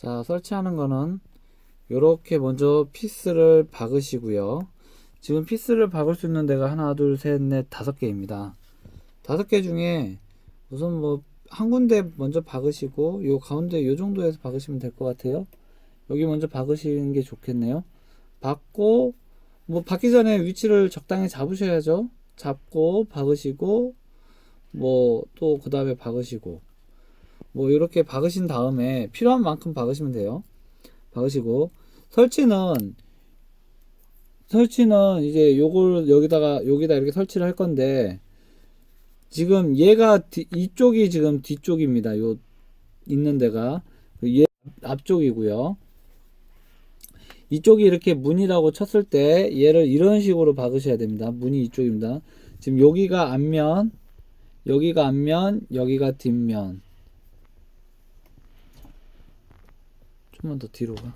자, 설치하는 거는 요렇게 먼저 피스를 박으시고요. 지금 피스를 박을 수 있는 데가 하나, 둘, 셋, 넷, 다섯 개입니다. 다섯 개 중에 우선 뭐 한 군데 먼저 박으시고 요 가운데 요 정도에서 박으시면 될 것 같아요. 여기 먼저 박으시는 게 좋겠네요. 박고 뭐 박기 전에 위치를 적당히 잡으셔야죠. 잡고 박으시고 뭐 또 그 다음에 박으시고 뭐 이렇게 박으신 다음에 필요한 만큼 박으시면 돼요. 박으시고 설치는 설치는 이제 요걸 여기다가 여기다 이렇게 설치를 할 건데 지금 얘가 뒤- 이쪽이 지금 뒤쪽입니다. 요 있는 데가 얘 앞쪽이고요. 이쪽이 이렇게 문이라고 쳤을 때 얘를 이런 식으로 박으셔야 됩니다. 문이 이쪽입니다. 지금 여기가 앞면, 여기가 앞면, 여기가 뒷면. 좀만 더 뒤로 가.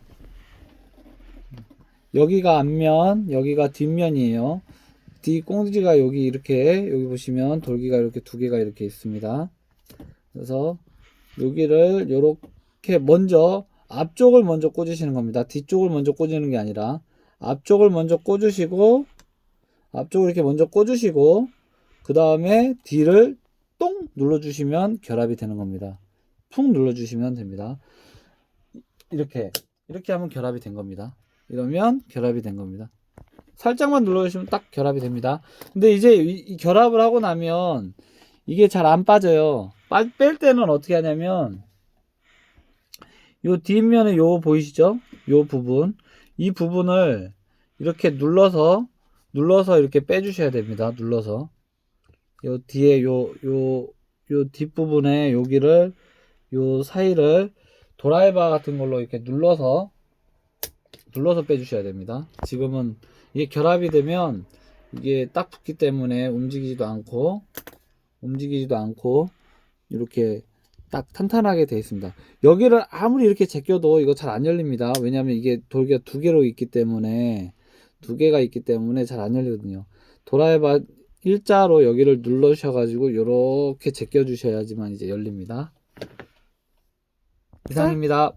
여기가 앞면, 여기가 뒷면이에요. 뒤 꽁지가 여기 이렇게 여기 보시면 돌기가 이렇게 두 개가 이렇게 있습니다. 그래서 여기를 요렇게 먼저 앞쪽을 먼저 꽂으시는 겁니다. 뒤쪽을 먼저 꽂는 게 아니라 앞쪽을 먼저 꽂으시고 앞쪽을 이렇게 먼저 꽂으시고 그 다음에 뒤를 똥 눌러주시면 결합이 되는 겁니다. 푹 눌러주시면 됩니다. 이렇게 이렇게 하면 결합이 된 겁니다. 이러면 결합이 된 겁니다. 살짝만 눌러주시면 딱 결합이 됩니다. 근데 이제 이, 이 결합을 하고 나면 이게 잘 안 빠져요. 빠, 뺄 때는 어떻게 하냐면 요 뒷면에 요 보이시죠? 요 부분 이 부분을 이렇게 눌러서 눌러서 이렇게 빼주셔야 됩니다. 눌러서 요 뒤에 요 요 요 뒷부분에 여기를 요 사이를 도라이바 같은 걸로 이렇게 눌러서 눌러서 빼주셔야 됩니다. 지금은 이게 결합이 되면 이게 딱 붙기 때문에 움직이지도 않고 움직이지도 않고 이렇게 딱 탄탄하게 되어 있습니다. 여기를 아무리 이렇게 제껴도 이거 잘 안 열립니다. 왜냐하면 이게 돌기가 두 개로 있기 때문에 두 개가 있기 때문에 잘 안 열리거든요. 도라이바 일자로 여기를 눌러주셔가지고 이렇게 제껴 주셔야지만 이제 열립니다. 이상입니다.